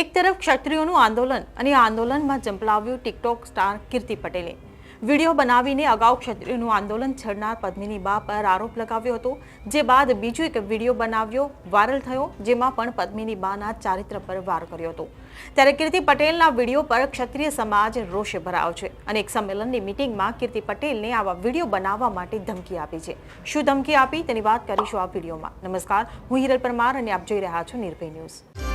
એક તરફ ક્ષત્રિયોનું આંદોલન અને આંદોલનમાં ઝંપલાવ્યું ટિકટોક સ્ટાર કીર્તિ પટેલે. વીડિયો બનાવીને અગાઉ ક્ષત્રિયોનું આંદોલન છેડનાર પદ્મિની બા પર આરોપ લગાવ્યો હતો, જે બાદ બીજો એક વીડિયો બનાવ્યો, વાયરલ થયો, જેમાં પણ પદ્મિની બાના ચારિત્ર પર વાર કર્યો હતો. ત્યારે કીર્તિ પટેલના વીડિયો પર ક્ષત્રિય સમાજ રોષે ભરાયો છે અને એક સંમેલનની મિટિંગમાં કીર્તિ પટેલને આવા વીડિયો બનાવવા માટે ધમકી આપી છે. શું ધમકી આપી? તેની વાત કરીશું આ વિડીયોમાં. નમસ્કાર, હું હિરલ પરમાર અને આપ જોઈ રહ્યા છો નિર્ભય ન્યૂઝ.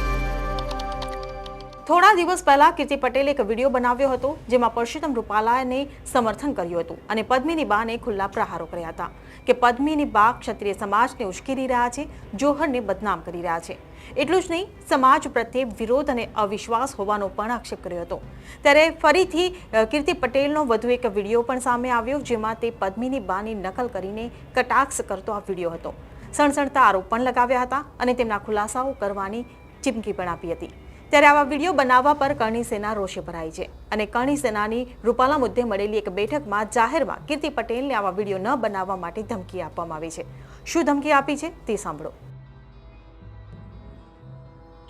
થોડા દિવસ પહેલા કીર્તિ પટેલે એક વીડિયો બનાવ્યો હતો જેમાં પરસોત્તમ રૂપાલાને સમર્થન કર્યું હતું અને પદ્મિની બાને ખુલ્લા પ્રહારો કર્યા હતા કે પદ્મિની બા ક્ષત્રિય સમાજને ઉશ્કેરી રહ્યા છે, જોહરને બદનામ કરી રહ્યા છે. એટલું જ નહીં, સમાજ પ્રત્યે વિરોધ અને અવિશ્વાસ હોવાનો પણ આક્ષેપ કર્યો હતો. ત્યારે ફરીથી કીર્તિ પટેલનો વધુ એક વીડિયો પણ સામે આવ્યો જેમાં તે પદ્મિની બાની નકલ કરીને કટાક્ષ કરતો આ વીડિયો હતો. સણસણતા આરોપ પણ લગાવ્યા હતા અને તેમના ખુલાસાઓ કરવાની ચીમકી પણ આપી હતી. ત્યારે આવા વીડિયો બનાવવા પર કરણી સેના રોષે ભરાઈ છે. અને કરણી સેનાની રૂપાલા મુદ્દે મળેલી એક બેઠકમાં જાહેરમાં કીર્તિ પટેલને આવા વીડિયો ન બનાવવા માટે ધમકી આપવામાં આવી છે. શું ધમકી આપી છે તે સાંભળો.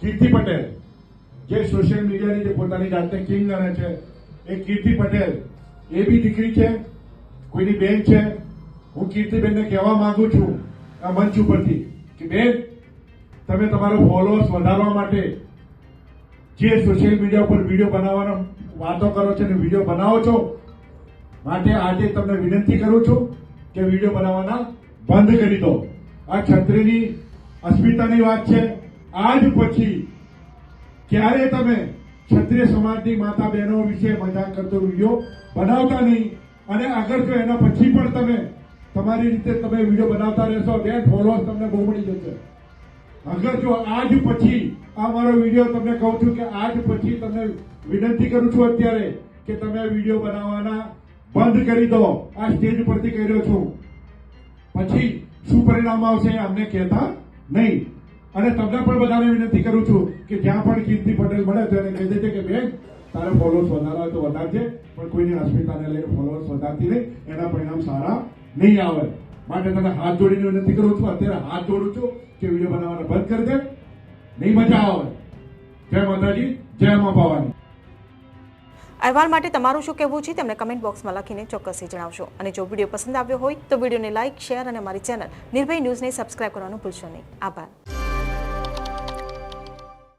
કીર્તિ પટેલ, જે સોશિયલ મીડિયાની જે પોતાની જાતને કિંગ ગણે છે, એ કીર્તિ પટેલ, એ બી દીકરી છે, કોઈની બેન છે, હું કીર્તિબેનને કહેવા માંગુ છું આ મંચ ઉપરથી કે બેન, તમે તમારો ફોલોઅર્સ વધારવા માટે જે સોશિયલ મીડિયા ઉપર વીડિયો બનાવવાનો વાતો કરો છો અને વીડિયો બનાવો છો, માટે આજે તમને વિનંતી કરું છું કે વીડિયો બનાવવાના બંધ કરી દો. આ ક્ષત્રિયની અસ્મિતાની વાત છે. આજ પછી ક્યારે તમે ક્ષત્રિય સમાજની માતા બહેનો વિશે મજાક કરતો વીડિયો બનાવતા નહીં. અને આગળ જો એના પછી પણ તમે તમારી રીતે તમે વીડિયો બનાવતા રહેશો બે ફોલોઅર્સ તમને બહુ મળી જશે. અગર જો આજ પછી આ મારો વીડિયો તમને કહું છું કે આજ પછી તમને વિનંતી કરું છું અત્યારે કે તમે વીડિયો બનાવવાના બંધ કરી દો. આ સ્ટેજ પરથી કર્યો છું. પછી શું પરિણામ આવશે અમને કહેતા નહીં. અને તમને પણ બધાને વિનંતી કરું છું કે જ્યાં પણ કીર્તિ પટેલ મળે તો એને કહી દેજે કે બેન, તારે ફોલોઅર્સ વધારવા તો વધારજે, પણ કોઈની અસ્મિતાને લઈને ફોલોઅર્સ વધારતી નહીં. એના પરિણામ સારા નહીં આવે. માટે તમે હાથ જોડીને વિનંતી કરું છું, અત્યારે હાથ જોડું છું કે વીડિયો બનાવવાના બંધ કરી દે. નહીં મજા આવે. જય માતાજી, જય મા ભવાની. અહેવાલ માટે તમારું શું કહેવું છે તેમને કમેન્ટ બોક્સમાં લખીને ચોક્કસથી જણાવશો. અને જો વીડિયો પસંદ આવ્યો હોય તો વિડીયોને લાઇક શેર અને અમારી ચેનલ નિર્ભય ન્યૂઝને સબસ્ક્રાઇબ કરવાનું ભૂલશો નહીં. આભાર.